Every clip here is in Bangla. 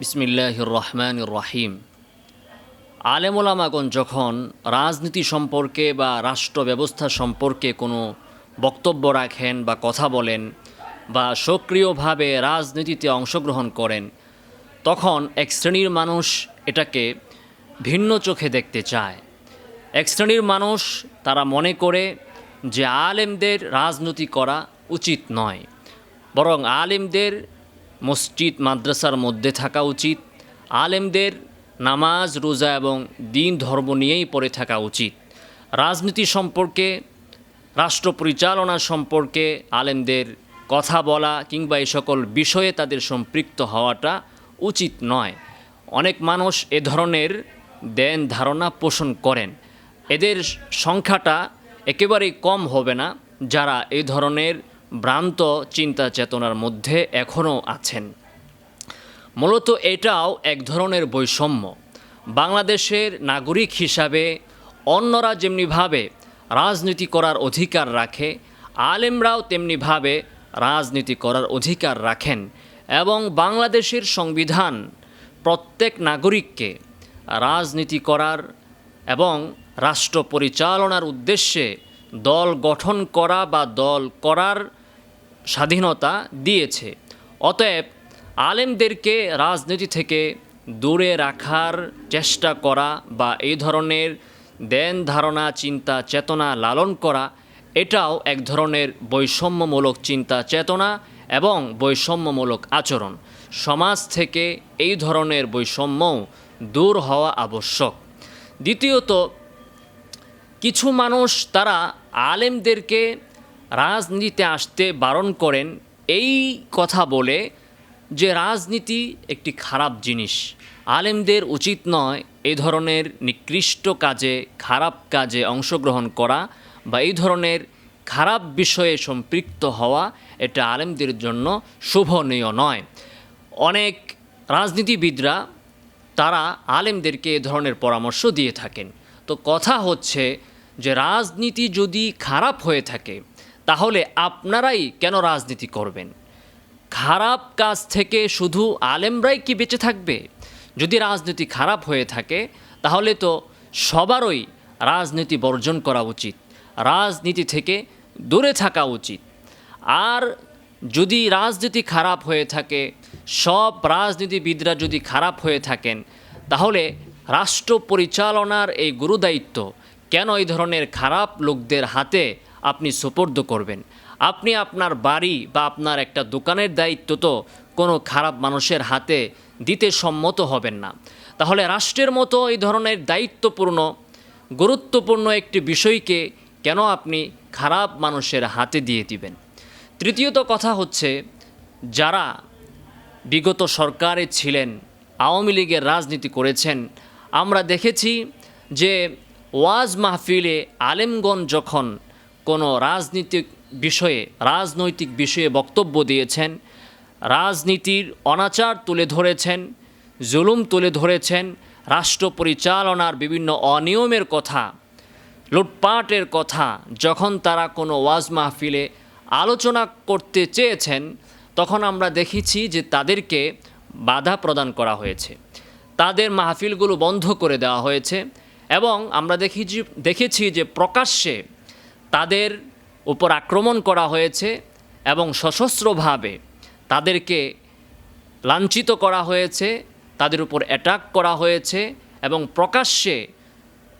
বিসমিল্লাহির রহমান রাহিম আলেমোলামাগণ যখন রাজনীতি সম্পর্কে বা রাষ্ট্র ব্যবস্থা সম্পর্কে কোনো বক্তব্য রাখেন বা কথা বলেন বা সক্রিয়ভাবে রাজনীতিতে অংশগ্রহণ করেন, তখন এক শ্রেণির মানুষ এটাকে ভিন্ন চোখে দেখতে চায়। এক শ্রেণির মানুষ তারা মনে করে যে আলেমদের রাজনীতি করা উচিত নয়, বরং আলেমদের মসজিদ, মাদ্রাসার মধ্যে থাকা উচিত। আলেমদের নামাজ, রোজা এবং দিন ধর্ম নিয়েই পড়ে থাকা উচিত। রাজনীতি সম্পর্কে, রাষ্ট্র পরিচালনা সম্পর্কে আলেমদের কথা বলা কিংবা এই সকল বিষয়ে তাদের সম্পৃক্ত হওয়াটা উচিত নয়। অনেক মানুষ এ ধরনের দেন ধারণা পোষণ করেন। এদের সংখ্যাটা একেবারেই কম হবে না যারা এই ধরনের ভ্রান্ত চিন্তা চেতনার মধ্যে এখনও আছেন। মূলত এটাও এক ধরনের বৈষম্য। বাংলাদেশের নাগরিক হিসাবে অন্যরা যেমনিভাবে রাজনীতি করার অধিকার রাখে, আলেমরাও তেমনিভাবে রাজনীতি করার অধিকার রাখেন এবং বাংলাদেশের সংবিধান প্রত্যেক নাগরিককে রাজনীতি করার এবং রাষ্ট্র পরিচালনার উদ্দেশ্যে দল গঠন করা বা দল করার স্বাধীনতা দিয়েছে। অতএব আলেমদেরকে রাজনীতি থেকে দূরে রাখার চেষ্টা করা বা এই ধরনের দেন ধারণা, চিন্তা, চেতনা লালন করা, এটাও এক ধরনের বৈষম্যমূলক চিন্তা, চেতনা এবং বৈষম্যমূলক আচরণ। সমাজ থেকে এই ধরনের বৈষম্যও দূর হওয়া আবশ্যক। দ্বিতীয়ত, কিছু মানুষ তারা আলেমদেরকে রাজনীতিতে আসতে বারণ করেন, এই কথা বলে যে রাজনীতি একটি খারাপ জিনিস। আলেমদের উচিত নয় এই ধরনের নিকৃষ্ট কাজে, খারাপ কাজে অংশগ্রহণ করা বা এই ধরনের খারাপ বিষয়ে সম্পৃক্ত হওয়া এটা আলেমদের জন্য শোভনীয় নয়। অনেক রাজনীতিবিদরা, তারা আলেমদেরকে এ ধরনের পরামর্শ দিয়ে থাকেন। তো কথা হচ্ছে যে রাজনীতি যদি খারাপ হয়ে থাকে তাহলে আপনারাই কেন রাজনীতি করবেন? খারাপ কাজ থেকে শুধু আলেমরাই কি বেঁচে থাকবে? যদি রাজনীতি খারাপ হয়ে থাকে, তাহলে তো সবারই রাজনীতি বর্জন করা উচিত, রাজনীতি থেকে দূরে থাকা উচিত। আর যদি রাজনীতি খারাপ হয়ে থাকে, সব রাজনীতিবিদরা যদি খারাপ হয়ে থাকেন, তাহলে রাষ্ট্র পরিচালনার এই গুরুদায়িত্ব কেন এই ধরনের খারাপ লোকদের হাতে আপনি সুপর্দ করবেন। আপনি আপনার বাড়ি বা আপনার একটা দোকানের দায়িত্ব তো কোনো খারাপ মানুষের হাতে দিতে সম্মত হবেন না। তাহলে রাষ্ট্রের মতো এই ধরনের দায়িত্বপূর্ণ, গুরুত্বপূর্ণ একটি বিষয়কে কেন আপনি খারাপ মানুষের হাতে দিয়ে দিবেন? তৃতীয়ত কথা হচ্ছে, যারা বিগত সরকারে ছিলেন, আওয়ামী লীগের রাজনীতি করেছেন, আমরা দেখেছি যে ওয়াজ মাহফিলে আলেমগঞ্জ যখন কোনো রাজনীতিক বিষয়ে, রাজনৈতিক বিষয়ে বক্তব্য দিয়েছেন, রাজনীতির অনাচার তুলে ধরেছেন, জুলুম তুলে ধরেছেন, রাষ্ট্র পরিচালনার বিভিন্ন অনিয়মের কথা, লুটপাটের কথা, যখন তারা কোনো ওয়াজ মাহফিলে আলোচনা করতে চেয়েছেন, তখন আমরা দেখেছি যে তাদেরকে বাধা প্রদান করা হয়েছে। তাদের মাহফিলগুলো বন্ধ করে দেওয়া হয়েছে এবং আমরা দেখেছি দেখেছি যে প্রকাশ্যে তাদের উপর আক্রমণ করা হয়েছে এবং সশস্ত্রভাবে তাদেরকে লাঞ্ছিত করা হয়েছে, তাদের উপর অ্যাটাক করা হয়েছে এবং প্রকাশ্যে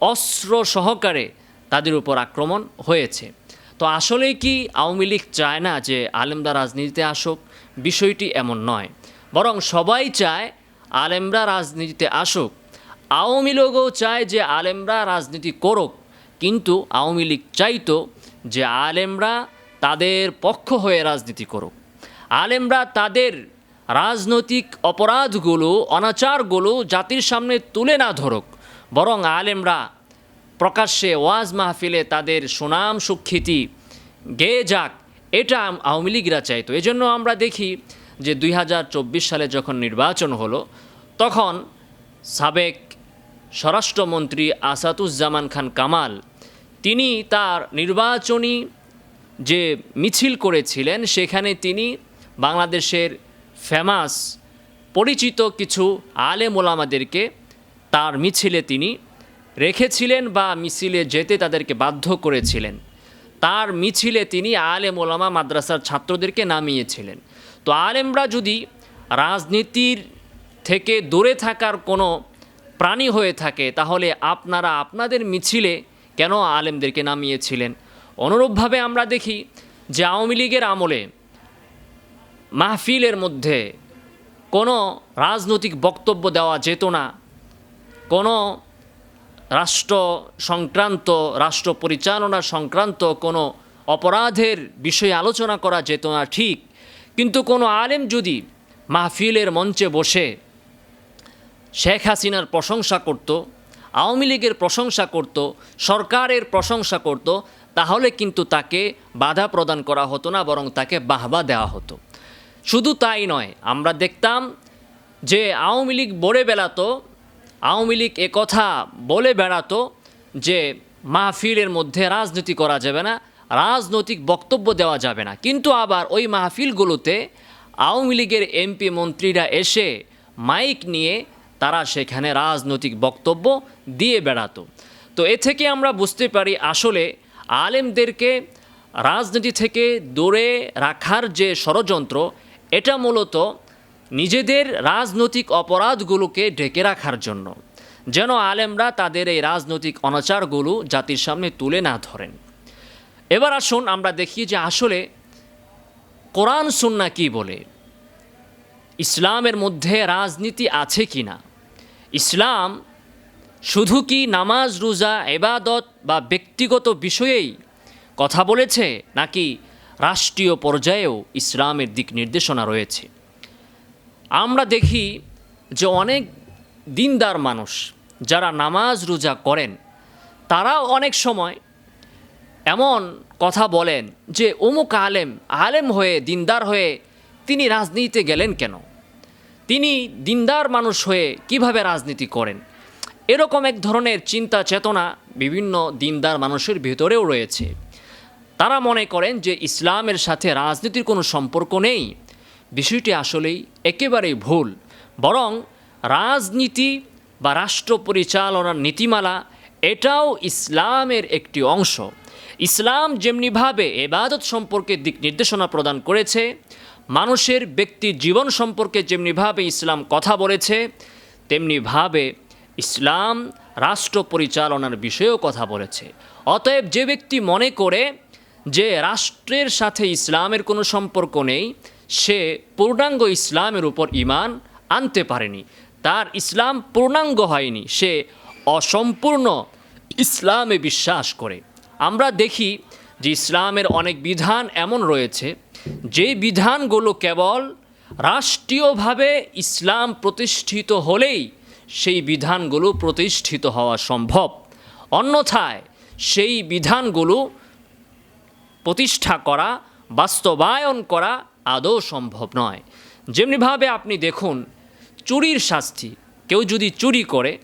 অস্ত্র সহকারে তাদের উপর আক্রমণ হয়েছে। তো আসলেই কি আওয়ামী লীগ চায় না যে আলেমরা রাজনীতিতে আসুক? বিষয়টি এমন নয়। বরং সবাই চায় আলেমরা রাজনীতিতে আসুক। আওয়ামী লীগও চায় যে আলেমরা রাজনীতি করুক। কিন্তু আওয়ামী লীগ চাইতো যে আলেমরা তাদের পক্ষ হয়ে রাজনীতি করুক। আলেমরা তাদের রাজনৈতিক অপরাধগুলো, অনাচারগুলো জাতির সামনে তুলে না ধরুক, বরং আলেমরা প্রকাশ্যে ওয়াজ মাহফিলে তাদের সুনাম সুখ্যাতি গেয়ে যাক, এটা আওয়ামী লীগরা চাইতো। এজন্য আমরা দেখি যে দুই হাজার চব্বিশ সালে যখন নির্বাচন হলো, তখন সাবেক স্বরাষ্ট্রমন্ত্রী আসাদুজ্জামান খান কামাল, তিনি তার নির্বাচনী যে মিছিল করেছিলেন, সেখানে তিনি বাংলাদেশের ফেমাস পরিচিত কিছু আলেম ওলামাদেরকে তার মিছিলে তিনি রেখেছিলেন বা মিছিলে যেতে তাদেরকে বাধ্য করেছিলেন। তার মিছিলে তিনি আলেম ওলামা মাদ্রাসার ছাত্রদেরকে নামিয়েছিলেন। তো আলেমরা যদি রাজনীতির থেকে দূরে থাকার কোনো প্রাণী হয়ে থাকে, তাহলে আপনারা আপনাদের মিছিলে কেন আলেমদেরকে নামিয়েছিলেন? অনুরূপভাবে আমরা দেখি যে আওয়ামী লীগের আমলে মাহফিলের মধ্যে কোনো রাজনৈতিক বক্তব্য দেওয়া যেত না, কোনো রাষ্ট্র সংক্রান্ত, রাষ্ট্র পরিচালনা সংক্রান্ত কোনো অপরাধের বিষয়ে আলোচনা করা যেত না ঠিক, কিন্তু কোনো আলেম যদি মাহফিলের মঞ্চে বসে শেখ হাসিনার প্রশংসা করত, আওয়ামী লীগের প্রশংসা করত, সরকারের প্রশংসা করত, তাহলে কিন্তু তাকে বাধা প্রদান করা হতো না, বরং তাকে বাহবা দেওয়া হতো। শুধু তাই নয়, আমরা দেখতাম যে আওয়ামী লীগ বলে বেড়াতো, আওয়ামী লীগ কথা বলে বেড়াতো যে মাহফিলের মধ্যে রাজনীতি করা যাবে না, রাজনৈতিক বক্তব্য দেওয়া যাবে না। কিন্তু আবার ওই মাহফিলগুলোতে আওয়ামী লীগের এমপি মন্ত্রীরা এসে মাইক নিয়ে তারা সেখানে রাজনৈতিক বক্তব্য দিয়ে বেড়াতো। তো এ থেকে আমরা বুঝতে পারি আসলে আলেমদেরকে রাজনীতি থেকে দূরে রাখার যে ষড়যন্ত্র, এটা মূলত নিজেদের রাজনৈতিক অপরাধগুলোকে ঢেকে রাখার জন্য। যেন আলেমরা তাদের এই রাজনৈতিক অনাচারগুলো জাতির সামনে তুলে না ধরেন। এবার আসুন আমরা দেখি যে আসলে কোরআন সুন্না কি বলে। ইসলামের মধ্যে রাজনীতি আছে কি না? ইসলাম শুধু কি নামাজ, রোজা এবাদত বা ব্যক্তিগত বিষয়েই কথা বলেছে, নাকি রাষ্ট্রীয় পর্যায়েও ইসলামের দিক নির্দেশনা রয়েছে? আমরা দেখি যে অনেক দিনদার মানুষ যারা নামাজ, রোজা করেন, তারাও অনেক সময় এমন কথা বলেন যে অমুক আলেম আলেম হয়ে, দিনদার হয়ে তিনি রাজনীতিতে গেলেন কেন? তিনি দিনদার মানুষ হয়ে কীভাবে রাজনীতি করেন? এরকম এক ধরনের চিন্তা চেতনা বিভিন্ন দিনদার মানুষের ভেতরেও রয়েছে। তারা মনে করেন যে ইসলামের সাথে রাজনীতির কোনো সম্পর্ক নেই। বিষয়টি আসলেই একেবারেই ভুল। বরং রাজনীতি বা রাষ্ট্র পরিচালনার নীতিমালা এটাও ইসলামের একটি অংশ। ইসলাম যেমনিভাবে এবাদত সম্পর্কে দিক নির্দেশনা প্রদান করেছে মানুষের ব্যক্তি জীবন সম্পর্কে যেমনিভাবে ইসলাম কথা বলেছে তেমনিভাবে ইসলাম রাষ্ট্র পরিচালনার বিষয়েও কথা বলেছে। অতএব যে ব্যক্তি মনে করে যে রাষ্ট্রের সাথে ইসলামের কোনো সম্পর্ক নেই, সে পূর্ণাঙ্গ ইসলামের উপর ইমান আনতে পারেনি। তার ইসলাম পূর্ণাঙ্গ হয়নি, সে অসম্পূর্ণ ইসলামে বিশ্বাস করে। আমরা দেখি যে ইসলামের অনেক বিধান এমন রয়েছে যে বিধানগুলো কেবল রাষ্ট্রীয়ভাবে ইসলাম প্রতিষ্ঠিত হলেই সেই বিধানগুলো প্রতিষ্ঠিত হওয়া সম্ভব। অন্যথায় সেই বিধানগুলো প্রতিষ্ঠা করা, বাস্তবায়ন করা আদৌ সম্ভব নয়। যেমনিভাবে আপনি দেখুন, চুরির শাস্তি, কেউ যদি চুরি করে,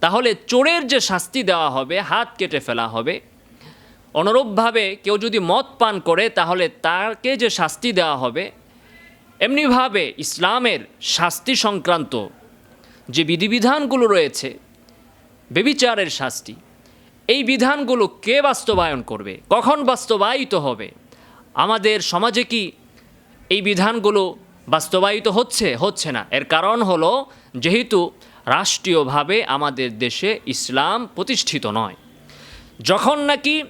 তাহলে চোরের যে শাস্তি দেওয়া হবে, হাত কেটে ফেলা হবে অনুরূপভাবে কেউ যদি মদ পান করে, তাহলে তাকে যে শাস্তি দেওয়া হবে, এমনিভাবে ইসলামের শাস্তি সংক্রান্ত যে বিধিবিধানগুলো রয়েছে, বেবিচারের শাস্তি, এই বিধানগুলো কে বাস্তবায়ন করবে? কখন বাস্তবায়িত হবে? আমাদের সমাজে কি এই বিধানগুলো বাস্তবায়িত হচ্ছে? হচ্ছে না। এর কারণ হলো, যেহেতু রাষ্ট্রীয়ভাবে আমাদের দেশে ইসলাম প্রতিষ্ঠিত নয়। যখন নাকি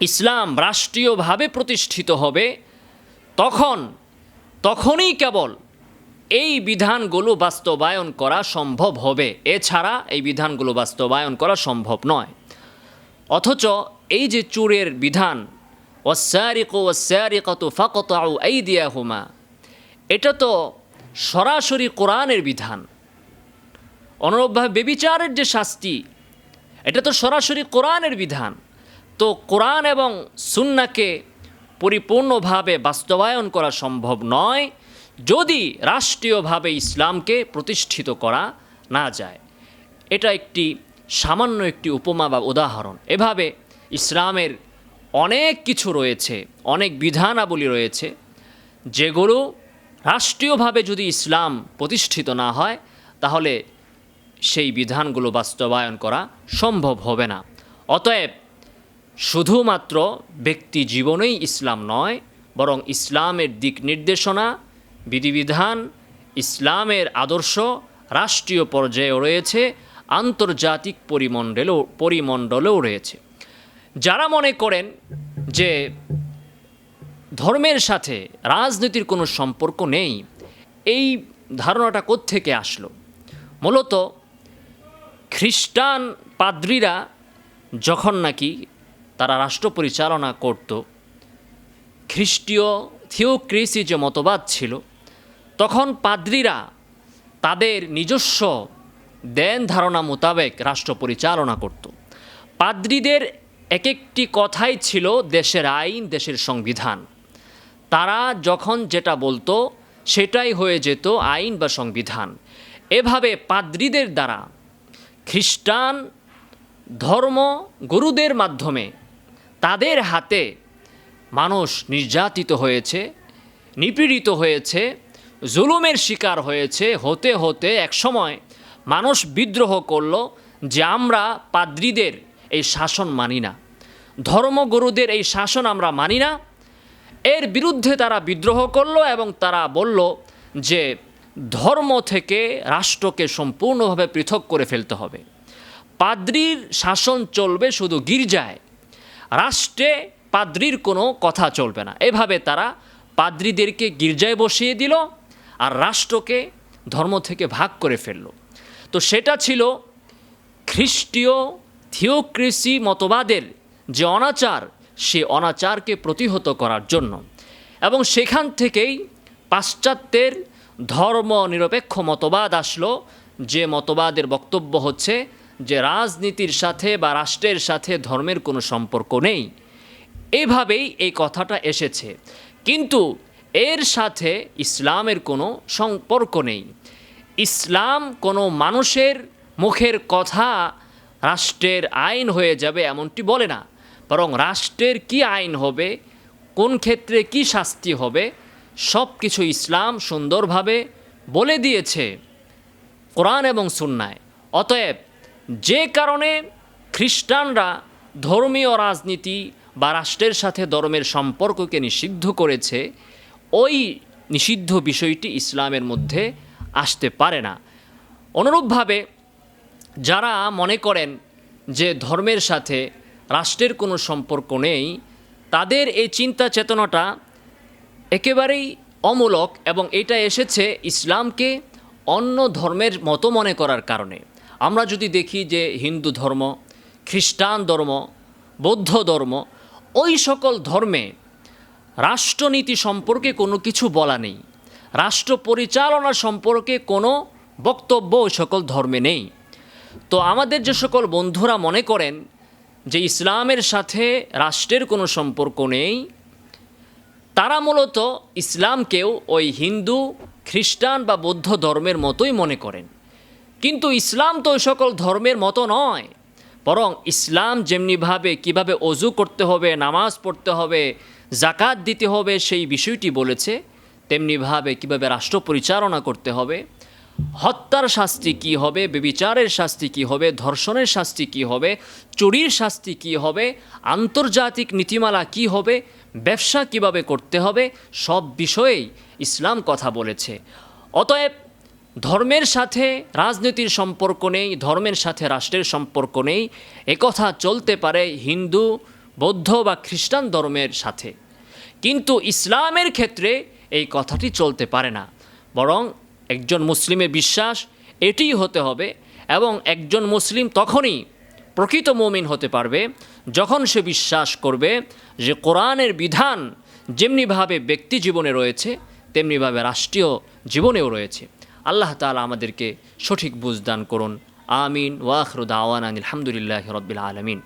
ইসলাম রাষ্ট্রীয়ভাবে প্রতিষ্ঠিত হবে, তখন, তখনই কেবল এই বিধানগুলো বাস্তবায়ন করা সম্ভব হবে। এছাড়া এই বিধানগুলো বাস্তবায়ন করা সম্ভব নয়। অথচ এই যে চুরের বিধান ওসারিক ওসারিকত ফাকত এই দিয়া হুমা এটা তো সরাসরি কোরআনের বিধান। অনুরূপভাবে বেবিচারের যে শাস্তি, এটা তো সরাসরি কোরআনের বিধান। তো কোরআন এবং সুন্নাকে পরিপূর্ণভাবে বাস্তবায়ন করা সম্ভব নয় যদি রাষ্ট্রীয়ভাবে ইসলামকে প্রতিষ্ঠিত করা না যায়। এটা একটি সামান্য একটি উপমা বা উদাহরণ। এভাবে ইসলামের অনেক কিছু রয়েছে, অনেক বিধানাবলী রয়েছে, যেগুলো রাষ্ট্রীয়ভাবে যদি ইসলাম প্রতিষ্ঠিত না হয়, তাহলে সেই বিধানগুলো বাস্তবায়ন করা সম্ভব হবে না। অতএব শুধুমাত্র ব্যক্তি জীবনেই ইসলাম নয়, বরং ইসলামের দিক নির্দেশনা, বিধিবিধান, ইসলামের আদর্শ, রাষ্ট্রীয় পর্যায়েও রয়েছে, আন্তর্জাতিক পরিমণ্ডলেও পরিমণ্ডলেও রয়েছে। যারা মনে করেন যে ধর্মের সাথে রাজনীতির কোনো সম্পর্ক নেই, এই ধারণাটা কোত্থেকে আসলো? মূলত খ্রিস্টান পাদ্রীরা যখন নাকি তারা রাষ্ট্র পরিচালনা করত। খ্রিস্টীয় থিওক্রেসি যে মতবাদ ছিল, তখন পাদ্রীরা তাদের নিজস্ব দেন ধারণা মোতাবেক রাষ্ট্র পরিচালনা করত। পাদ্রীদের এক একটি কথাই ছিল দেশের আইন, দেশের সংবিধান। তারা যখন যেটা বলতো, সেটাই হয়ে যেত আইন বা সংবিধান। এভাবে পাদ্রীদের দ্বারা খ্রিস্টান ধর্ম গুরুদের মাধ্যমে তাদের হাতে মানুষ নির্যাতিত হয়েছে, নিপীড়িত হয়েছে, জুলুমের শিকার হয়েছে, হতে হতে একসময় মানুষ বিদ্রোহ করল যে আমরা পাদ্রীদের এই শাসন মানি না, ধর্মগুরুদের এই শাসন আমরা মানি না। এর বিরুদ্ধে তারা বিদ্রোহ করল এবং তারা বলল যে ধর্ম থেকে রাষ্ট্রকে সম্পূর্ণভাবে পৃথক করে ফেলতে হবে। পাদ্রির শাসন চলবে শুধু গির্জায় রাষ্ট্রে পাদ্রির কোনো কথা চলবে না। এভাবে তারা পাদ্রীদেরকে গির্জায় বসিয়ে দিল আর রাষ্ট্রকে ধর্ম থেকে ভাগ করে ফেলল। তো সেটা ছিল খ্রিস্টীয় থিওক্রেসি মতবাদের যে অনাচার, সে অনাচারকে প্রতিহত করার জন্য। এবং সেখান থেকেই পাশ্চাত্যের ধর্ম নিরপেক্ষ মতবাদ আসলো, যে মতবাদের বক্তব্য হচ্ছে যে রাজনীতির সাথে বা রাষ্ট্রের সাথে ধর্মের কোনো সম্পর্ক নেই। এভাবেই এই কথাটা এসেছে। কিন্তু এর সাথে ইসলামের কোনো সম্পর্ক নেই। ইসলাম কোনো মানুষের মুখের কথা রাষ্ট্রের আইন হয়ে যাবে এমনটি বলে না। বরং রাষ্ট্রের কি আইন হবে, কোন ক্ষেত্রে কি শাস্তি হবে সব কিছু ইসলাম সুন্দরভাবে বলে দিয়েছে। কোরআন এবং সুন্নায়। অতএব যে কারণে খ্রিস্টানরা ধর্মীয় রাজনীতি বা রাষ্ট্রের সাথে ধর্মের সম্পর্ককে নিষিদ্ধ করেছে, ওই নিষিদ্ধ বিষয়টি ইসলামের মধ্যে আসতে পারে না। অনুরূপভাবে যারা মনে করেন যে ধর্মের সাথে রাষ্ট্রের কোনো সম্পর্ক নেই, তাদের এই চিন্তা চেতনাটা একেবারেই অমূলক এবং এটা এসেছে ইসলামকে অন্য ধর্মের মতো মনে করার কারণে। আমরা যদি দেখি যে হিন্দু ধর্ম, খ্রিস্টান ধর্ম, বৌদ্ধ ধর্ম, ওই সকল ধর্মে রাষ্ট্রনীতি সম্পর্কে কোনো কিছু বলা নেই। রাষ্ট্র পরিচালনা সম্পর্কে কোনো বক্তব্য ওই সকল ধর্মে নেই। তো আমাদের যে সকল বন্ধুরা মনে করেন যে ইসলামের সাথে রাষ্ট্রের কোনো সম্পর্ক নেই, তারা মূলত ইসলামকেও ওই হিন্দু, খ্রিস্টান বা বৌদ্ধ ধর্মের মতোই মনে করেন। কিন্তু ইসলাম তো সকল ধর্মের মতো নয়। বরং ইসলাম যেমনিভাবে কীভাবে অজু করতে হবে, নামাজ পড়তে হবে জাকাত দিতে হবে, সেই বিষয়টি বলেছে তেমনিভাবে কীভাবে রাষ্ট্র পরিচালনা করতে হবে, হত্যার শাস্তি কি হবে বেবিচারের শাস্তি কি হবে, ধর্ষণের শাস্তি কি হবে, চুরির শাস্তি কি হবে, আন্তর্জাতিক নীতিমালা কি হবে, ব্যবসা কীভাবে করতে হবে, সব বিষয়েই ইসলাম কথা বলেছে। অতএব ধর্মের সাথে রাজনীতির সম্পর্ক নেই, ধর্মের সাথে রাষ্ট্রের সম্পর্ক নেই একথা চলতে পারে হিন্দু, বৌদ্ধ বা খ্রিস্টান ধর্মের সাথে। কিন্তু ইসলামের ক্ষেত্রে এই কথাটি চলতে পারে না। বরং একজন মুসলিমের বিশ্বাস, এটিই হতে হবে এবং একজন মুসলিম তখনই প্রকৃত মমিন হতে পারবে যখন সে বিশ্বাস করবে যে কোরআনের বিধান যেমনিভাবে ব্যক্তি জীবনে রয়েছে, তেমনিভাবে রাষ্ট্রীয় জীবনেও রয়েছে। আল্লাহ তালা আমাদেরকে সঠিক বুঝদান করুন। আমিন। ওয়াখরুদ আওয়ান আলহামদুলিল্লাহ রবিল আলমিন।